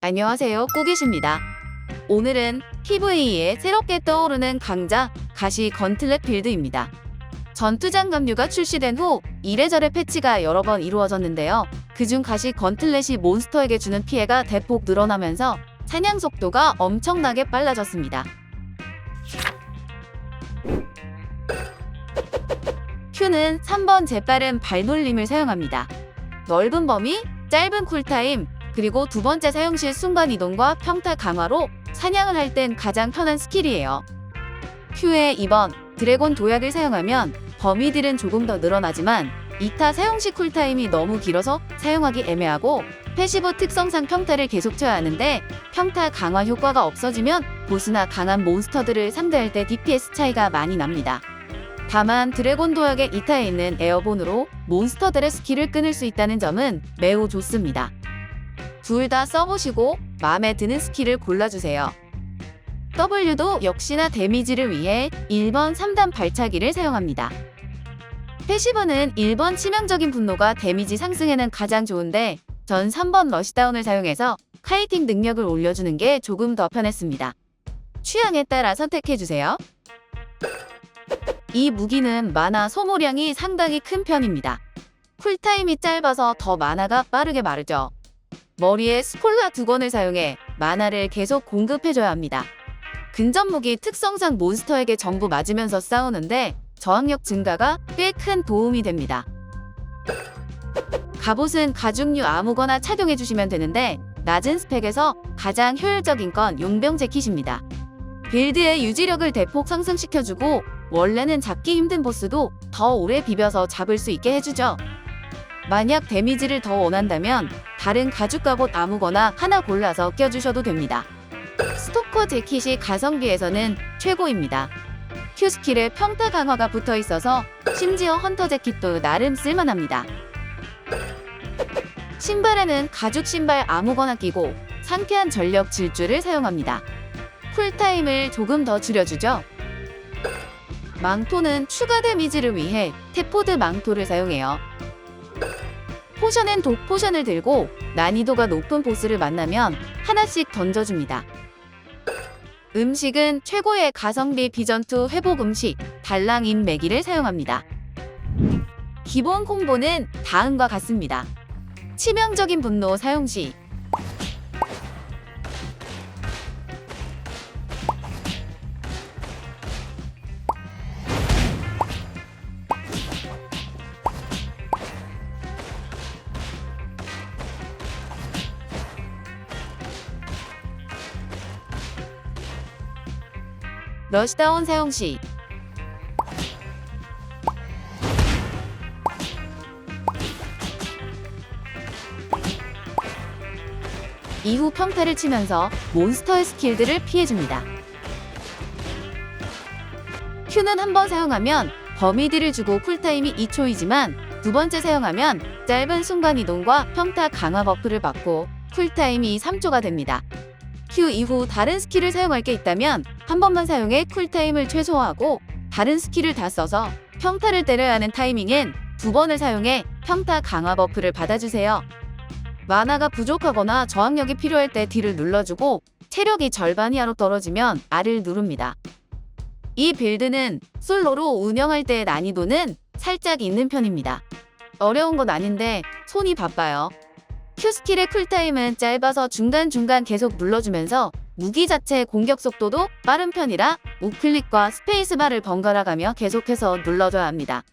안녕하세요, 꾸기십니다. 오늘은 PVE에 새롭게 떠오르는 강자 가시 건틀렛 빌드입니다. 전투장 감류가 출시된 후 이래저래 패치가 여러 번 이루어졌는데요. 그중 가시 건틀렛이 몬스터에게 주는 피해가 대폭 늘어나면서 사냥 속도가 엄청나게 빨라졌습니다. 큐는 3번 재빠른 발놀림을 사용합니다. 넓은 범위, 짧은 쿨타임, 그리고 두 번째 사용 시 순간 이동과 평타 강화로 사냥을 할 땐 가장 편한 스킬이에요. Q의 2번 드래곤 도약을 사용하면 범위들은 조금 더 늘어나지만 2타 사용 시 쿨타임이 너무 길어서 사용하기 애매하고 패시브 특성상 평타를 계속 쳐야 하는데 평타 강화 효과가 없어지면 보스나 강한 몬스터들을 상대할 때 DPS 차이가 많이 납니다. 다만 드래곤 도약의 2타에 있는 에어본으로 몬스터들의 스킬을 끊을 수 있다는 점은 매우 좋습니다. 둘 다 써보시고 마음에 드는 스킬을 골라주세요. W도 역시나 데미지를 위해 1번 3단 발차기를 사용합니다. 패시브는 1번 치명적인 분노가 데미지 상승에는 가장 좋은데 전 3번 러시다운을 사용해서 카이팅 능력을 올려주는 게 조금 더 편했습니다. 취향에 따라 선택해주세요. 이 무기는 마나 소모량이 상당히 큰 편입니다. 쿨타임이 짧아서 더 마나가 빠르게 마르죠. 머리에 스콜라 두 권을 사용해 마나를 계속 공급해줘야 합니다. 근접 무기 특성상 몬스터에게 전부 맞으면서 싸우는데 저항력 증가가 꽤 큰 도움이 됩니다. 갑옷은 가죽류 아무거나 착용해주시면 되는데 낮은 스펙에서 가장 효율적인 건 용병 재킷입니다. 빌드의 유지력을 대폭 상승시켜주고 원래는 잡기 힘든 보스도 더 오래 비벼서 잡을 수 있게 해주죠. 만약 데미지를 더 원한다면 다른 가죽 갑옷 아무거나 하나 골라서 껴주셔도 됩니다. 스토커 재킷이 가성비에서는 최고입니다. Q 스킬에 평타 강화가 붙어 있어서 심지어 헌터 재킷도 나름 쓸만합니다. 신발에는 가죽 신발 아무거나 끼고 상쾌한 전력 질주를 사용합니다. 쿨타임을 조금 더 줄여주죠. 망토는 추가 데미지를 위해 테포드 망토를 사용해요. 포션엔 독 포션을 들고 난이도가 높은 보스를 만나면 하나씩 던져줍니다. 음식은 최고의 가성비 비전투 회복 음식 달랑인 매기를 사용합니다. 기본 콤보는 다음과 같습니다. 치명적인 분노 사용 시 러시다운 사용 시 이후 평타를 치면서 몬스터의 스킬들을 피해줍니다. Q는 한 번 사용하면 범위들을 주고 쿨타임이 2초이지만 두 번째 사용하면 짧은 순간이동과 평타 강화 버프를 받고 쿨타임이 3초가 됩니다. Q 이후 다른 스킬을 사용할 게 있다면 한 번만 사용해 쿨타임을 최소화하고 다른 스킬을 다 써서 평타를 때려야 하는 타이밍엔 두 번을 사용해 평타 강화 버프를 받아주세요. 만화가 부족하거나 저항력이 필요할 때 D를 눌러주고 체력이 절반 이하로 떨어지면 R을 누릅니다. 이 빌드는 솔로로 운영할 때의 난이도는 살짝 있는 편입니다. 어려운 건 아닌데 손이 바빠요. Q 스킬의 쿨타임은 짧아서 중간중간 계속 눌러주면서 무기 자체의 공격 속도도 빠른 편이라 우클릭과 스페이스바를 번갈아 가며 계속해서 눌러줘야 합니다.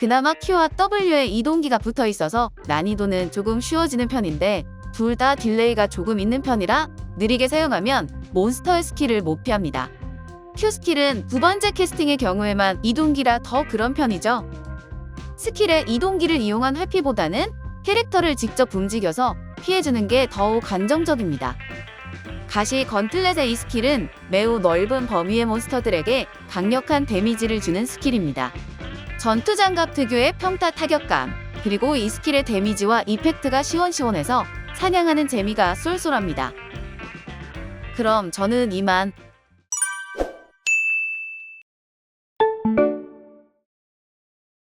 그나마 Q와 W에 이동기가 붙어 있어서 난이도는 조금 쉬워지는 편인데 둘 다 딜레이가 조금 있는 편이라 느리게 사용하면 몬스터의 스킬을 못 피합니다. Q 스킬은 두 번째 캐스팅의 경우에만 이동기라 더 그런 편이죠. 스킬의 이동기를 이용한 회피보다는 캐릭터를 직접 움직여서 피해주는 게 더욱 안정적입니다. 가시 건틀렛의 이 스킬은 매우 넓은 범위의 몬스터들에게 강력한 데미지를 주는 스킬입니다. 전투 장갑 특유의 평타 타격감, 그리고 이 스킬의 데미지와 이펙트가 시원시원해서 사냥하는 재미가 쏠쏠합니다. 그럼 저는 이만